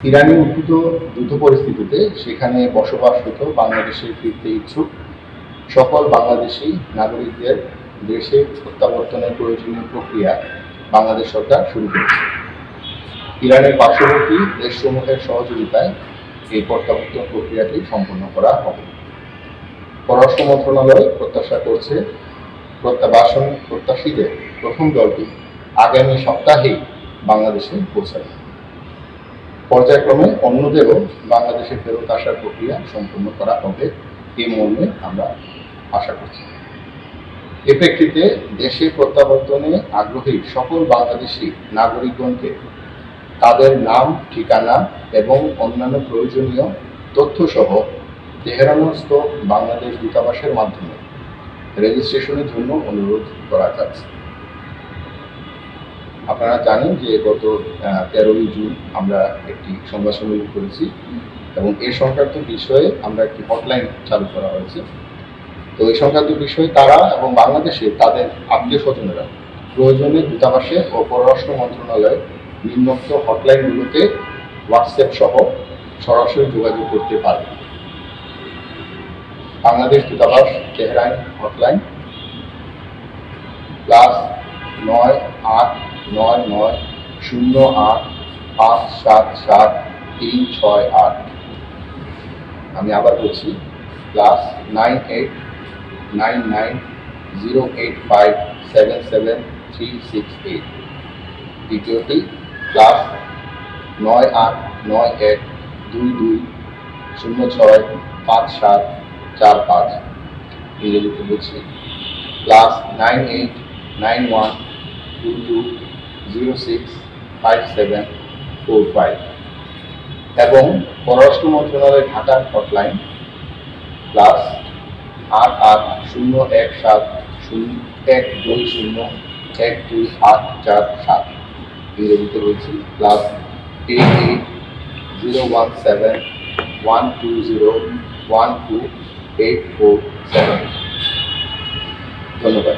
ইরানি উদ্ভূত দ্রুত পরিস্থিতিতে সেখানে বসবাসরত বাংলাদেশে ফিরতে ইচ্ছুক সকল বাংলাদেশি নাগরিকদের দেশে প্রত্যাবর্তনের প্রয়োজনীয় প্রক্রিয়া বাংলাদেশ সরকার শুরু করেছে। ইরানের পার্শ্ববর্তী দেশসমূহের সহযোগিতায় এই প্রত্যাবর্তন প্রক্রিয়াটি সম্পন্ন করা হবে। পররাষ্ট্র মন্ত্রণালয় প্রত্যাশা করছে প্রত্যাবাসন প্রত্যাশীদের প্রথম দলটি আগামী সপ্তাহেই বাংলাদেশে পৌঁছাবে। পর্যায়ক্রমে অন্যদেরও বাংলাদেশে ফেরত আসার প্রক্রিয়া সম্পন্ন করা হবে এই মর্মে আমরা আশা করছি। এ প্রেক্ষিতে দেশে প্রত্যাবর্তনে আগ্রহী সকল বাংলাদেশি নাগরিকগণকে তাদের নাম, ঠিকানা এবং অন্যান্য প্রয়োজনীয় তথ্যসহ তেহরানস্থ বাংলাদেশ দূতাবাসের মাধ্যমে রেজিস্ট্রেশনের জন্য অনুরোধ করা যাচ্ছে। আপনারা জানেন যে গত তেরোই জুন আমরা একটি সংবাদ সম্মেলন করেছি এবং এই সংক্রান্ত বিষয়ে আমরা একটি হটলাইন চালু করা হয়েছে। তো এই সংক্রান্ত বিষয়ে তারা এবং বাংলাদেশে তাদের আত্মীয় স্বজনেরা প্রয়োজনে দূতাবাসে ও পররাষ্ট্র মন্ত্রণালয়ের নিম্নোক্ত হটলাইনগুলোতে হোয়াটসঅ্যাপ সহ সরাসরি যোগাযোগ করতে পারবে বাংলাদেশ দূতাবাস, তেহরান হটলাইন, প্লাস নয় আট নয় নয় শূন্য আট পাঁচ সাত সাত তিন ছয় আট। আমি আবার বলছি plus nine eight nine nine zero eight five seven seven three six eight. দ্বিতীয়টি প্লাস নয় আট নয় এক দুই দুই শূন্য ছয় পাঁচ সাত চার পাঁচ। ইংরেজিতে বলছি plus nine eight nine one two two zero six five seven four five এবং পররাষ্ট্র মন্ত্রণালয় ঢাকার হটলাইন প্লাস আট আট শূন্য এক সাত শূন্য এক দুই শূন্য এক দুই আট চার সাত। ইংরেজিতে বলছি plus eight eight zero one seven one two zero one two eight four seven ধন্যবাদ।